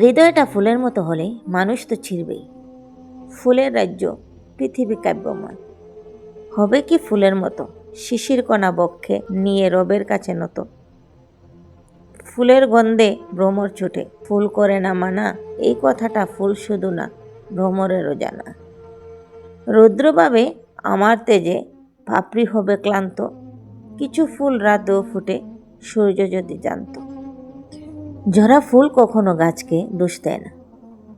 হৃদয়টা ফুলের মতো হলে মানুষ তো ছিঁড়বেই। ফুলের রাজ্য পৃথিবী কাব্যময়। হবে কি ফুলের মতো? শিশির কণা বক্ষে নিয়ে রবের কাছে নত। ফুলের গন্ধে ভ্রমর ছুটে, ফুল করে না মানা, এই কথাটা ফুল শুধু না, ভ্রমরেরও জানা। রৌদ্রভাবে আমার তেজে পাপড়ি হবে ক্লান্ত। কিছু ফুল রাতেও ফুটে, সূর্য যদি জানত। ঝরা ফুল কখনো গাছকে দোষ দেয় না,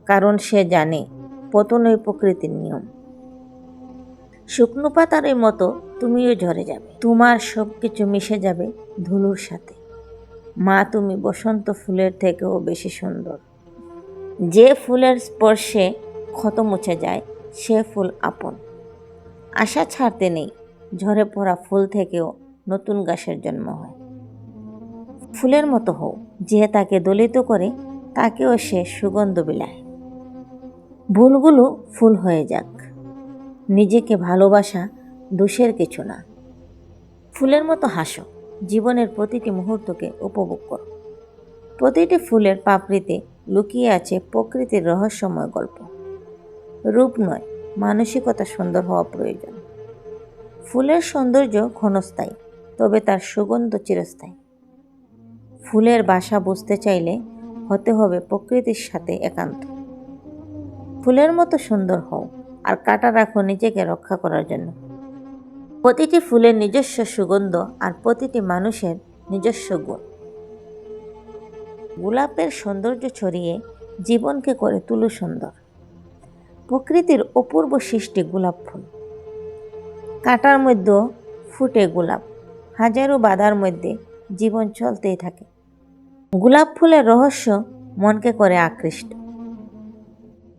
কারণ সে জানে পতনই প্রকৃতির নিয়ম। শুকনো পাতার মতো তুমিও ঝরে যাবে। তোমার সব কিছু মিশে যাবে ধুলোর সাথে। মা, তুমি বসন্ত ফুলের থেকেও বেশি সুন্দর। যে ফুলের স্পর্শে ক্ষত মুছে যায়, সে ফুল আপন। আশা ছাড়তে নেই, ঝরে পড়া ফুল থেকেও নতুন গাছের জন্ম হয়। ফুলের মতো হও, যে তাকে দলিত করে, তাকেও সে সুগন্ধ বিলায়। ভুলগুলো ফুল হয়ে যাক। নিজেকে ভালোবাসা দোষের কিছু না। ফুলের মতো হাসো, জীবনের প্রতিটি মুহূর্তকে উপভোগ করো। প্রতিটি ফুলের পাপড়িতে লুকিয়ে আছে প্রকৃতির রহস্যময় গল্প। রূপ নয়, মানসিকতা সুন্দর হওয়া প্রয়োজন। ফুলের সৌন্দর্য ক্ষণস্থায়ী, তবে তার সুগন্ধ চিরস্থায়ী। ফুলের বাসা বুঝতে চাইলে হতে হবে প্রকৃতির সাথে একান্ত। ফুলের মতো সুন্দর হও আর কাটা রাখো নিজেকে রক্ষা করার জন্য। প্রতিটি ফুলের নিজস্ব সুগন্ধ আর প্রতিটি মানুষের নিজস্ব গুণ। গোলাপের সৌন্দর্য ছড়িয়ে জীবনকে করে তুলো সুন্দর। প্রকৃতির অপূর্ব সৃষ্টি গোলাপ ফুল। কাটার মধ্যেও ফুটে গোলাপ, হাজারো বাধার মধ্যে জীবন চলতেই থাকে। গোলাপ ফুলের রহস্য মনকে করে আকৃষ্ট।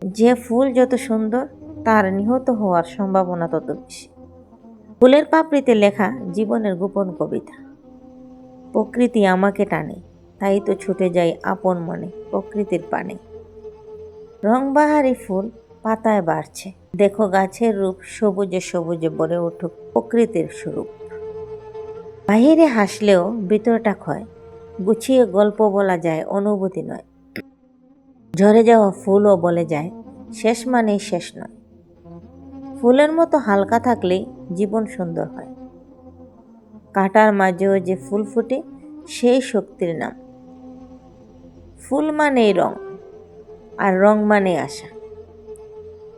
যে ফুল যত সুন্দর, তার নিহত হওয়ার সম্ভাবনা তত বেশি। ফুলের পাপড়িতে লেখা জীবনের গোপন কবিতা। প্রকৃতি আমাকে টানে, তাই তো ছুটে যাই আপন মনে, প্রকৃতির পানে। রংবাহারি ফুল পাতায় বাড়ছে। দেখো গাছের রূপ সবুজে সবুজে ভরে উঠুক প্রকৃতির স্বরূপ। বাহিরে হাসলেও ভিতরটা ক্ষয়। গুছিয়ে গল্প বলা যায়, অনুভূতি নয়। ঝরে যাওয়া ফুলও বলে যায়, শেষ মানেই শেষ নয়। ফুলের মতো হালকা থাকলেই জীবন সুন্দর হয়। কাটার মাঝেও যে ফুল ফুটে, সেই শক্তির নাম। ফুল মানেই রং, আর রং মানে আশা।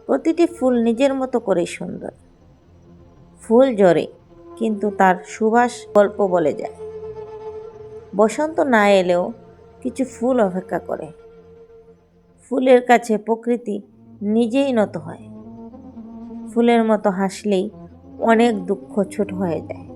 প্রতিটি ফুল নিজের মতো করেই সুন্দর। ফুল জরে কিন্তু তার সুবাস গল্প বলে যায়। বসন্ত না এলেও কিছু ফুল অপেক্ষা করে। ফুলের কাছে প্রকৃতি নিজেই নত হয়। ফুলের মতো হাসলেই অনেক দুঃখ ছোট হয়ে যায়।